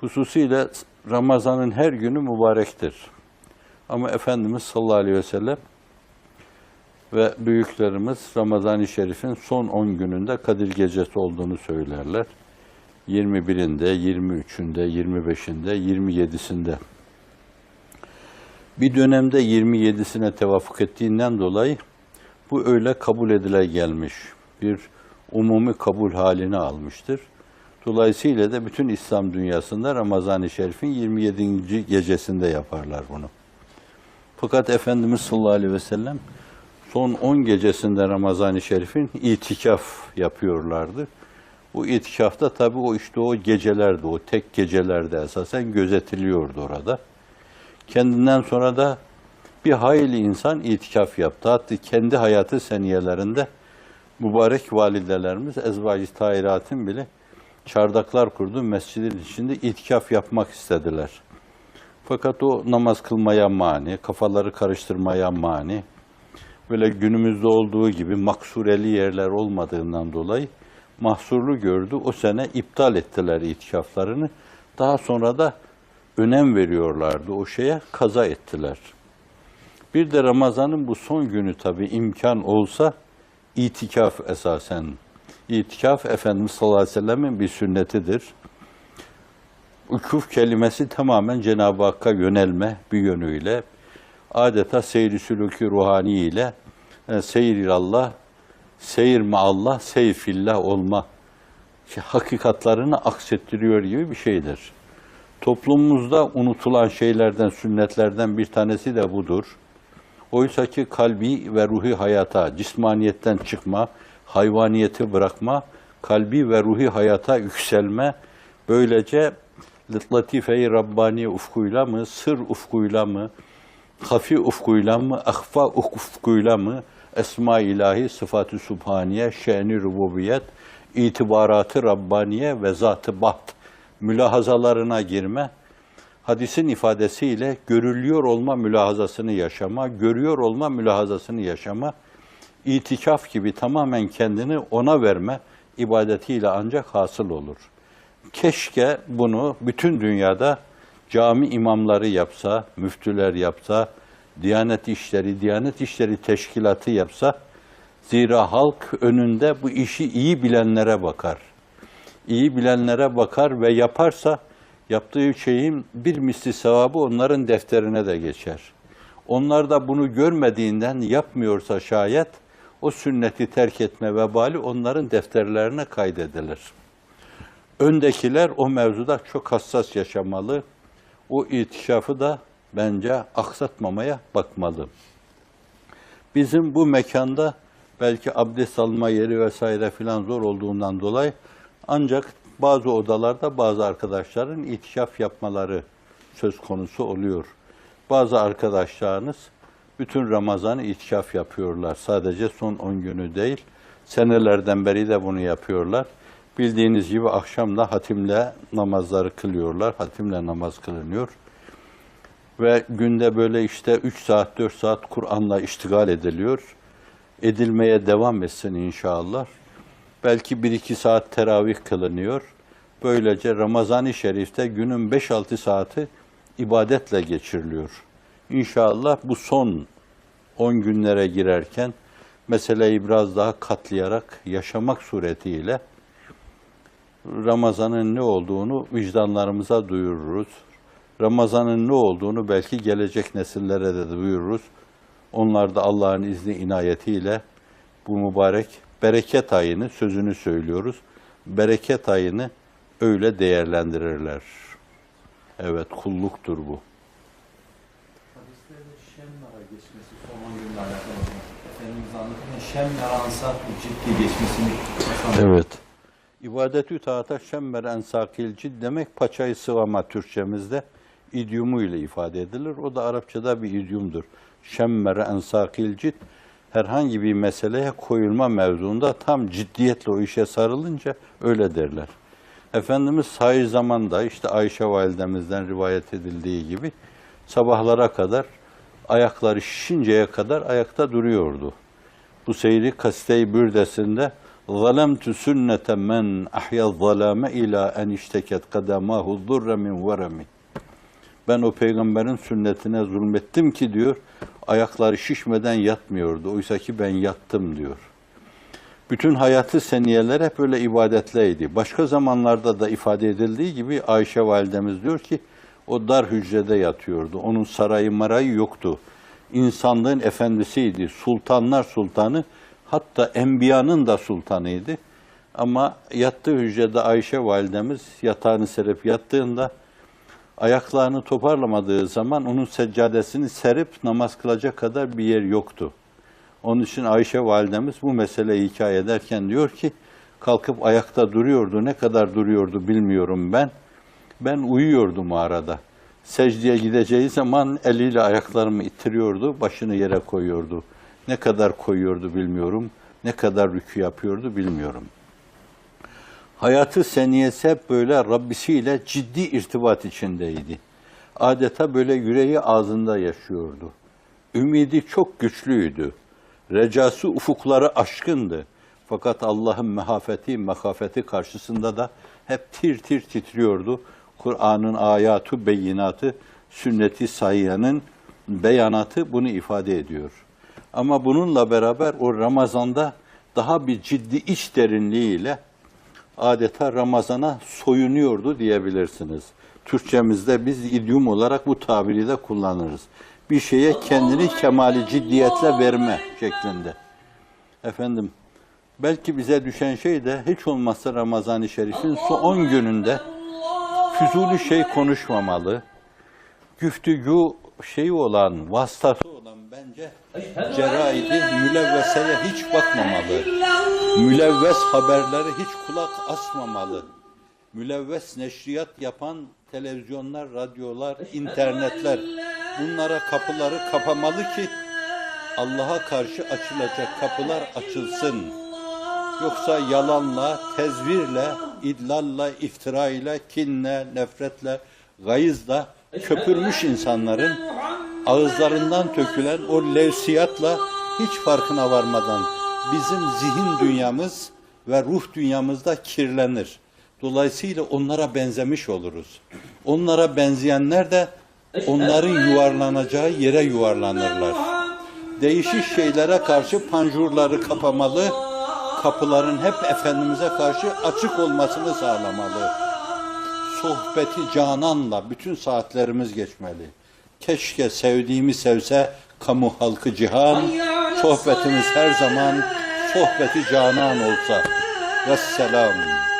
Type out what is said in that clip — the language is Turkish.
Hususiyle Ramazan'ın her günü mübarektir. Ama Efendimiz sallallahu aleyhi ve sellem ve büyüklerimiz Ramazan-ı Şerif'in son 10 gününde Kadir Gecesi olduğunu söylerler. 21'inde, 23'ünde, 25'inde, 27'sinde. Bir dönemde 27'sine tevafuk ettiğinden dolayı bu öyle kabul edile gelmiş. Bir umumi kabul halini almıştır. Dolayısıyla da bütün İslam dünyasında Ramazan-ı Şerif'in 27. gecesinde yaparlar bunu. Fakat Efendimiz sallallahu aleyhi ve sellem son 10 gecesinde Ramazan-ı Şerif'in itikaf yapıyorlardı. Bu itikafta tabii o işte o gecelerde, o tek gecelerde esasen gözetiliyordu orada. Kendinden sonra da bir hayli insan itikaf yaptı. Hatta kendi hayatı seniyelerinde mübarek validelerimiz Ezvac-ı Tahirat'ın bile çardaklar kurdu. Mescidin içinde itikaf yapmak istediler. Fakat o namaz kılmaya mani, kafaları karıştırmaya mani, böyle günümüzde olduğu gibi maksureli yerler olmadığından dolayı mahsurlu gördü. O sene iptal ettiler itikaflarını. Daha sonra da önem veriyorlardı o şeye, kaza ettiler. Bir de Ramazan'ın bu son günü tabii imkan olsa itikaf esasen. İtikaf Efendimiz sallallahu aleyhi ve sellemin bir sünnetidir. Ukuf kelimesi tamamen Cenab-ı Hakk'a yönelme bir yönüyle adeta seyri sülükü ruhani ile e, seyir Allah, seyir Allah, seyir fillah olma hakikatlarını aksettiriyor gibi bir şeydir. Toplumumuzda unutulan şeylerden, sünnetlerden bir tanesi de budur. Oysa ki kalbi ve ruhi hayata, cismaniyetten çıkma, hayvaniyeti bırakma, kalbi ve ruhi hayata yükselme, böylece latife-i Rabbani ufkuyla mı, sır ufkuyla mı, hafi ufkuyla mı, ahfa ufkuyla mı, esma ilahi, sıfat-ı subhaniye, şe'ni rububiyet, itibaratı Rabbaniye ve zat-ı baht mülahazalarına girme, hadisin ifadesiyle görülüyor olma mülahazasını yaşama, görüyor olma mülahazasını yaşama, itikaf gibi tamamen kendini ona verme ibadetiyle ancak hasıl olur. Keşke bunu bütün dünyada cami imamları yapsa, müftüler yapsa, Diyanet İşleri, Diyanet İşleri Teşkilatı yapsa, zira halk önünde bu işi iyi bilenlere bakar. İyi bilenlere bakar ve yaparsa, yaptığı şeyin bir misli sevabı onların defterine de geçer. Onlar da bunu görmediğinden yapmıyorsa şayet, o sünneti terk etme vebali onların defterlerine kaydedilir. Öndekiler o mevzuda çok hassas yaşamalı. O itikafı da bence aksatmamaya bakmalı. Bizim bu mekanda belki abdest alma yeri vesaire filan zor olduğundan dolayı ancak bazı odalarda bazı arkadaşların itikaf yapmaları söz konusu oluyor. Bazı arkadaşlarınız bütün Ramazan'ı itikaf yapıyorlar. Sadece son 10 günü değil. Senelerden beri de bunu yapıyorlar. Bildiğiniz gibi akşam da hatimle namazları kılıyorlar. Hatimle namaz kılınıyor. Ve günde böyle işte 3 saat, 4 saat Kur'an'la iştigal ediliyor. Edilmeye devam etsin inşallah. Belki 1-2 saat teravih kılınıyor. Böylece Ramazan-ı Şerif'te günün 5-6 saati ibadetle geçiriliyor. İnşallah bu son 10 günlere girerken meseleyi biraz daha katlayarak yaşamak suretiyle Ramazan'ın ne olduğunu vicdanlarımıza duyururuz. Ramazan'ın ne olduğunu belki gelecek nesillere de duyururuz. Onlar da Allah'ın izni inayetiyle bu mübarek bereket ayını sözünü söylüyoruz. Bereket ayını öyle değerlendirirler. Evet kulluktur bu. Hadislerde Şemnara geçmesi son 10 günle alakalı olarak. Efendimiz anlatırken Şemnara ansar ciddi geçmesini Evet. İbadetü taata şemmer ensakil cid demek paçayı sıvama Türkçemizde idiyomu ile ifade edilir. O da Arapçada bir idiomdur. Şemmer ensakil cid herhangi bir meseleye koyulma mevzuunda tam ciddiyetle o işe sarılınca öyle derler. Efendimiz sahih zamanda işte Ayşe validemizden rivayet edildiği gibi sabahlara kadar ayakları şişinceye kadar ayakta duruyordu. Bu seyri Kaside-i Bürdesinde ظَلَمْتُ سُنَّةَ مَنْ اَحْيَا الظَّلَامَ اِلَى اَنْ اِشْتَكَتْ قَدَمَاهُ الضُّرَّ مِنْ وَرَمِ ben o peygamberin sünnetine zulmettim ki diyor, ayakları şişmeden yatmıyordu. Oysa ki ben yattım diyor. Bütün hayatı seniyeler hep öyle ibadetleydi. Başka zamanlarda da ifade edildiği gibi Ayşe validemiz diyor ki o dar hücrede yatıyordu. Onun sarayı marayı yoktu. İnsanlığın efendisiydi. Sultanlar sultanı hatta enbiyanın da sultanıydı. Ama yattığı hücrede Ayşe validemiz yatağını serip yattığında ayaklarını toparlamadığı zaman onun seccadesini serip namaz kılacak kadar bir yer yoktu. Onun için Ayşe validemiz bu meseleyi hikaye ederken diyor ki kalkıp ayakta duruyordu. Ne kadar duruyordu bilmiyorum ben. Ben uyuyordum mağarada. Secdeye gideceği zaman eliyle ayaklarımı ittiriyordu, başını yere koyuyordu. Ne kadar koyuyordu bilmiyorum. Ne kadar rükû yapıyordu bilmiyorum. Hayatı seniyesi hep böyle Rabbisiyle ciddi irtibat içindeydi. Adeta böyle yüreği ağzında yaşıyordu. Ümidi çok güçlüydü. Recası ufukları aşkındı. Fakat Allah'ın mehafeti, mekafeti karşısında da hep tir tir titriyordu. Kur'an'ın ayatı, beyinatı, sünneti sayyanın beyanatı bunu ifade ediyor. Ama bununla beraber o Ramazan'da daha bir ciddi iç derinliğiyle adeta Ramazan'a soyunuyordu diyebilirsiniz. Türkçemizde biz idiom olarak bu tabiri de kullanırız. Bir şeye kendini kemali ciddiyetle verme şeklinde. Efendim, belki bize düşen şey de hiç olmazsa Ramazan-ı Şerif'in son 10 gününde füzuli şey konuşmamalı. Güftügü şeyi olan, vasıtası olan bence ceraidi mülevveseye hiç bakmamalı. Mülevves haberleri hiç kulak asmamalı. Mülevves neşriyat yapan televizyonlar, radyolar, internetler bunlara kapıları kapamalı ki Allah'a karşı açılacak kapılar açılsın. Yoksa yalanla, tezvirle, idlalla, iftirayla, kinle, nefretle, gayızla köpürmüş insanların ağızlarından dökülen o levsiyatla hiç farkına varmadan bizim zihin dünyamız ve ruh dünyamızda kirlenir. Dolayısıyla onlara benzemiş oluruz. Onlara benzeyenler de onların yuvarlanacağı yere yuvarlanırlar. Değişik şeylere karşı panjurları kapamalı, kapıların hep Efendimiz'e karşı açık olmasını sağlamalı. Sohbeti cananla bütün saatlerimiz geçmeli. Keşke sevdiğimi sevse kamu halkı cihan, sohbetimiz her zaman sohbeti canan olsa. Vesselam.